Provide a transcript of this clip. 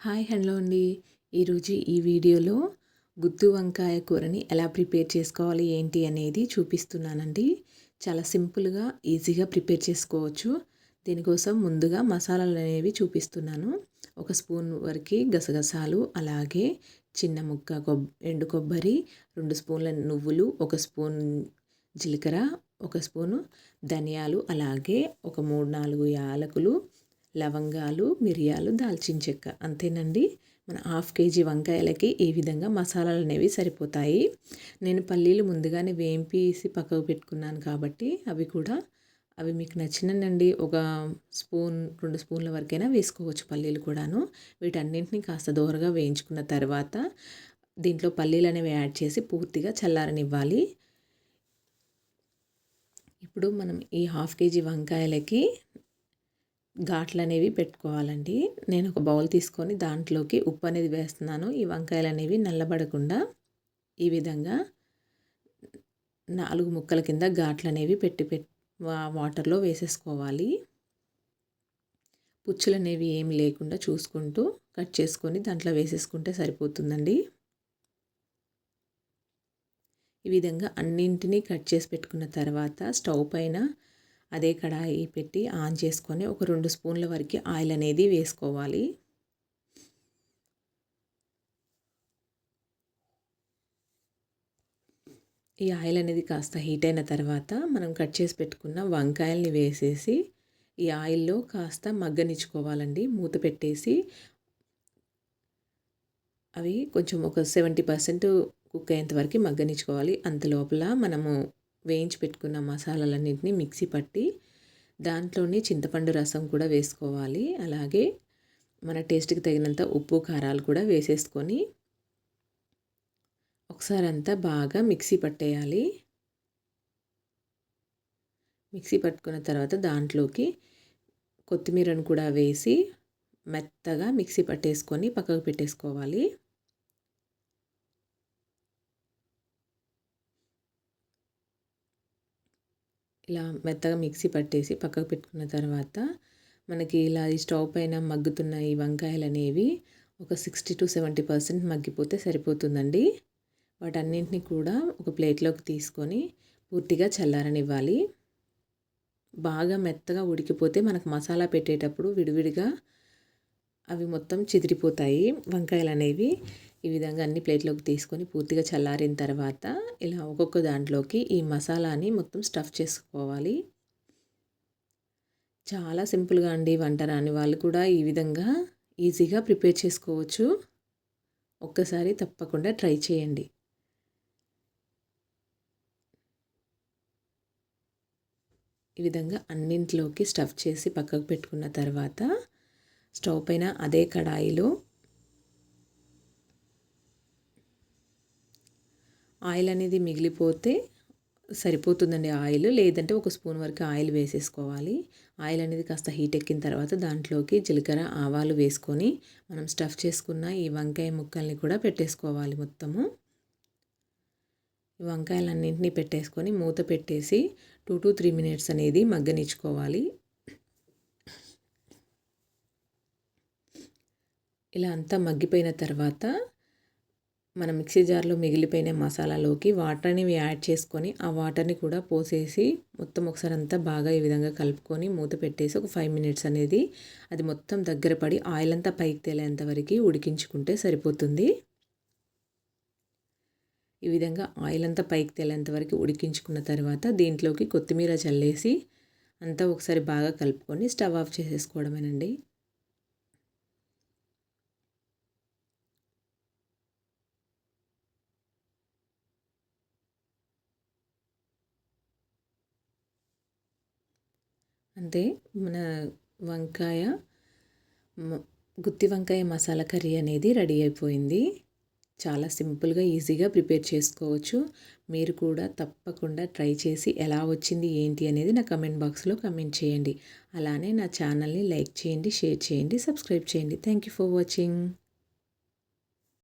Hi hello అండి. ఈరోజు ఈ వీడియోలో గుత్తు వంకాయ కూరని ఎలా ప్రిపేర్ చేసుకోవాలి ఏంటి అనేది చూపిస్తున్నానండి. చాలా సింపుల్గా ఈజీగా ప్రిపేర్ చేసుకోవచ్చు. దీనికోసం ముందుగా మసాలాలు అనేవి చూపిస్తున్నాను. ఒక స్పూన్ వరకు గసగసాలు అలాగే చిన్న ముక్క కొబ్ ఎండు కొబ్బరి రెండు స్పూన్ల నువ్వులు ఒక స్పూన్ జీలకర్ర ఒక స్పూను ధనియాలు అలాగే ఒక మూడు నాలుగు యాలకులు లవంగాలు మిరియాలు దాల్చిన చెక్క. అంతేనండి. మన హాఫ్ కేజీ వంకాయలకి ఈ విధంగా మసాలాలు అనేవి సరిపోతాయి? నేను పల్లీలు ముందుగానే వేంపేసి పక్కకు పెట్టుకున్నాను కాబట్టి అవి కూడా అవి మీకు నచ్చినండి ఒక స్పూన్ రెండు స్పూన్ల వరకైనా వేసుకోవచ్చు పల్లీలు కూడాను. వీటన్నింటినీ కాస్త దూరగా వేయించుకున్న తర్వాత దీంట్లో పల్లీలు అనేవి యాడ్ చేసి పూర్తిగా చల్లారనివ్వాలి. ఇప్పుడు మనం ఈ హాఫ్ కేజీ వంకాయలకి ఘాట్లు అనేవి పెట్టుకోవాలండి. నేను ఒక బౌల్ తీసుకొని దాంట్లోకి ఉప్పు అనేది వేస్తున్నాను. ఈ వంకాయలు అనేవి నల్లబడకుండా ఈ విధంగా నాలుగు ముక్కల కింద ఘాట్లు అనేవి పెట్టి పెట్టి వాటర్లో వేసేసుకోవాలి. పుచ్చులు అనేవి ఏమి లేకుండా చూసుకుంటూ కట్ చేసుకొని దాంట్లో వేసేసుకుంటే సరిపోతుందండి. ఈ విధంగా అన్నింటినీ కట్ చేసి పెట్టుకున్న తర్వాత స్టవ్ పైన అదే కడాయి పెట్టి ఆన్ చేసుకొని ఒక రెండు స్పూన్ల వరకు ఆయిల్ అనేది వేసుకోవాలి. ఈ ఆయిల్ అనేది కాస్త హీట్ అయిన తర్వాత మనం కట్ చేసి పెట్టుకున్న వంకాయల్ని వేసేసి ఈ ఆయిల్లో కాస్త మగ్గనిచ్చుకోవాలండి. మూత పెట్టేసి అవి కొంచెం ఒక సెవెంటీ పర్సెంట్ కుక్ అయ్యేంత వరకు మగ్గనిచ్చుకోవాలి. అంత లోపల మనము వేయించి పెట్టుకున్న మసాలాలన్నింటినీ మిక్సీ పట్టి దాంట్లోనే చింతపండు రసం కూడా వేసుకోవాలి. అలాగే మన టేస్ట్కి తగినంత ఉప్పు కారాలు కూడా వేసేసుకొని ఒకసారి అంతా బాగా మిక్సీ పట్టేయాలి. మిక్సీ పట్టుకున్న తర్వాత దాంట్లోకి కొత్తిమీరను కూడా వేసి మెత్తగా మిక్సీ పట్టేసుకొని పక్కకు పెట్టేసుకోవాలి. ఇలా మెత్తగా మిక్సీ పట్టేసి పక్కకు పెట్టుకున్న తర్వాత మనకి ఇలా ఈ స్టవ్ పైన మగ్గుతున్న ఈ వంకాయలు అనేవి ఒక సిక్స్టీ టు సెవెంటీ పర్సెంట్ మగ్గిపోతే సరిపోతుందండి. వాటన్నింటినీ కూడా ఒక ప్లేట్లోకి తీసుకొని పూర్తిగా చల్లారనివ్వాలి. బాగా మెత్తగా ఉడికిపోతే మనకు మసాలా పెట్టేటప్పుడు విడివిడిగా అవి మొత్తం చెదిరిపోతాయి. వంకాయలు అనేవి ఈ విధంగా అన్ని ప్లేట్లోకి తీసుకొని పూర్తిగా చల్లారిన తర్వాత ఇలా ఒక్కొక్క దాంట్లోకి ఈ మసాలాని మొత్తం స్టఫ్ చేసుకోవాలి. చాలా సింపుల్గా అండి వంట రాని వాళ్ళు కూడా ఈ విధంగా ఈజీగా ప్రిపేర్ చేసుకోవచ్చు. ఒక్కసారి తప్పకుండా ట్రై చేయండి. ఈ విధంగా అన్నింటిలోకి స్టఫ్ చేసి పక్కకు పెట్టుకున్న తర్వాత స్టవ్ పైన అదే కడాయిలో. ఆయిల్ అనేది మిగిలిపోతే సరిపోతుందండి ఆయిల్. లేదంటే ఒక స్పూన్ వరకు ఆయిల్ వేసేసుకోవాలి. ఆయిల్ అనేది కాస్త హీట్ ఎక్కిన తర్వాత దాంట్లోకి జీలకర్ర ఆవాలు వేసుకొని మనం స్టఫ్ చేసుకున్న ఈ వంకాయ ముక్కల్ని కూడా పెట్టేసుకోవాలి మొత్తము. ఈ వంకాయలన్నింటినీ పెట్టేసుకొని మూత పెట్టేసి టూ టు త్రీ మినిట్స్ అనేది మగ్గనిచ్చుకోవాలి. ఇలా అంతా మగ్గిపోయిన తర్వాత మనం మిక్సీ జార్లో మిగిలిపోయిన మసాలాలోకి వాటర్ని యాడ్ చేసుకొని ఆ వాటర్ని కూడా పోసేసి మొత్తం ఒకసారి అంతా బాగా ఈ విధంగా కలుపుకొని మూత పెట్టేసి ఒక ఫైవ్ మినిట్స్ అనేది అది మొత్తం దగ్గర పడి ఆయిల్ అంతా పైకి తేలేంత వరకు ఉడికించుకుంటే సరిపోతుంది. ఈ విధంగా ఆయిల్ అంతా పైకి తేలేంత వరకు ఉడికించుకున్న తర్వాత దీంట్లోకి కొత్తిమీర చల్లేసి అంతా ఒకసారి బాగా కలుపుకొని స్టవ్ ఆఫ్ చేసేసుకోవడమేనండి. అంతే మన వంకాయ గుత్తి వంకాయ మసాలా కర్రీ అనేది రెడీ అయిపోయింది. చాలా సింపుల్గా ఈజీగా ప్రిపేర్ చేసుకోవచ్చు. మీరు కూడా తప్పకుండా ట్రై చేసి ఎలా వచ్చింది ఏంటి అనేది నా కమెంట్ బాక్స్లో కమెంట్ చేయండి. అలానే నా ఛానల్ని లైక్ చేయండి షేర్ చేయండి సబ్స్క్రైబ్ చేయండి. Thank you for watching.